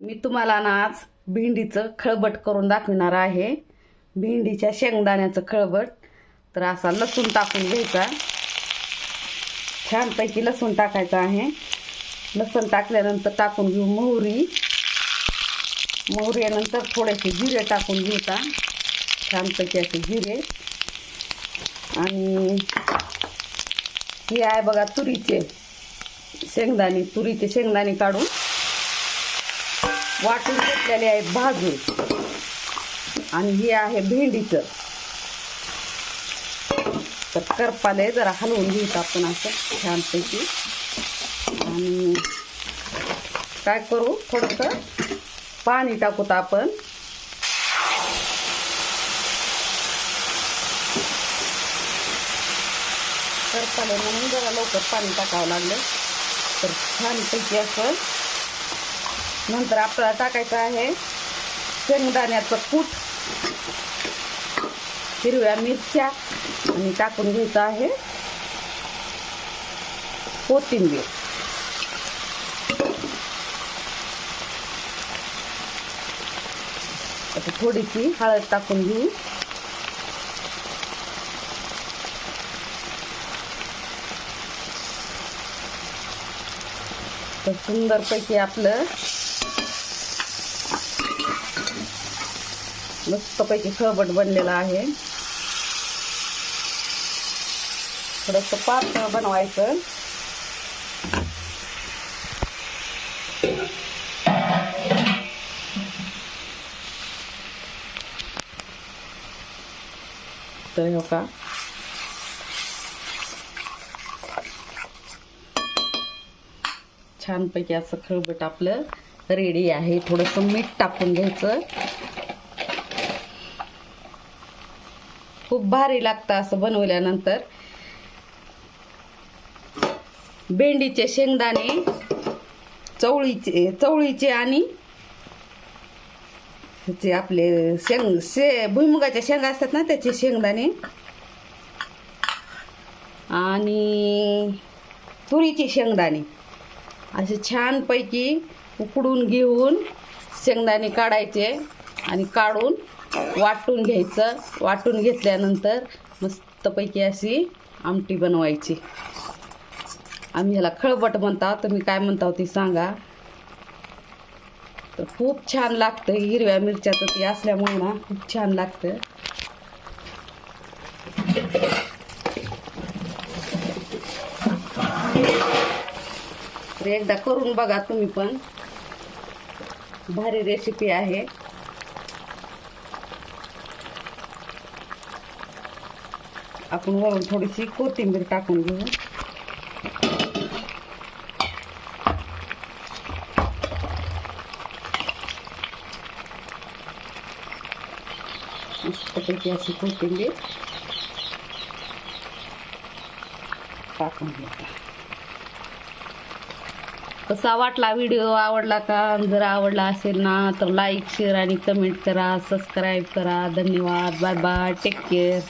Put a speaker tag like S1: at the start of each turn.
S1: मी तुम्हाला ना आज भेंडीचं खळबट करून दाखविणार आहे. भेंडीच्या शेंगदाण्याचं खळबट. तर असा लसूण टाकून घ्यायचा. छानपैकी लसूण टाकायचा आहे. लसूण टाकल्यानंतर टाकून घेऊ मोहरी. मोहरीनंतर थोडेसे जिरे टाकून घेता. छानपैकी असे जिरे. आणि हे आहे बघा तुरीचे शेंगदाणे. तुरीचे शेंगदाणे काढून वाटून घेतलेले आहे भाजून. आणि हे आहे भेंडीचं. तर करपाले जरा हलवून घेऊत आपण असं छानपैकी. आणि काय करू? थोडंसं पाणी टाकूत आपण. करपाले म्हणून जरा लवकर पाणी टाकावं लागलं. तर छानपैकी असं नंतर आपल्याला टाकायचं आहे शेंगदाण्याचं कूट हिरव्या मिरच्या आणि टाकून घ्यायचं आहे कोथिंबीर. आता थोडीशी हळद टाकून घेऊ. तर सुंदरपैकी आपलं मस्तपैकी खळबट बनलेला आहे. थोडंसं पातळ बनवायचं. तर हो का छानपैकी असं खळबट आपलं रेडी आहे. थोडंसं मीठ टाकून घ्यायचं. खूप भारी लागतं असं बनवल्यानंतर. भेंडीचे शेंगदाणे चवळीचे चवळीचे आणि ते आपले शेंग शे भुईमुगाच्या शेंगा असतात ना त्याचे शेंगदाणे. आणि तुरीचे शेंगदाणे. असे छानपैकी उकडून घेऊन शेंगदाणे काढायचे आणि काढून वाटून घ्यायचं. वाटून घेतल्यानंतर मस्तपैकी अशी आमटी बनवायची. आम्ही ह्याला खळबट म्हणता तुम्ही काय म्हणता हो ती सांगा. तर खूप छान लागतं हिरव्या मिरच्याचं ती असल्यामुळे ना खूप छान लागतं. तर एकदा करून बघा तुम्ही पण. भारी रेसिपी आहे. आपण वळून थोडीशी कोथिंबीर टाकून घेऊ. मस्तपैकी अशी कोथिंबीर टाकून घेऊ. कसा वाटला व्हिडिओ? आवडला का? जर आवडला असेल ना तर लाईक शेअर आणि कमेंट करा सबस्क्राईब करा. धन्यवाद. Bye bye take care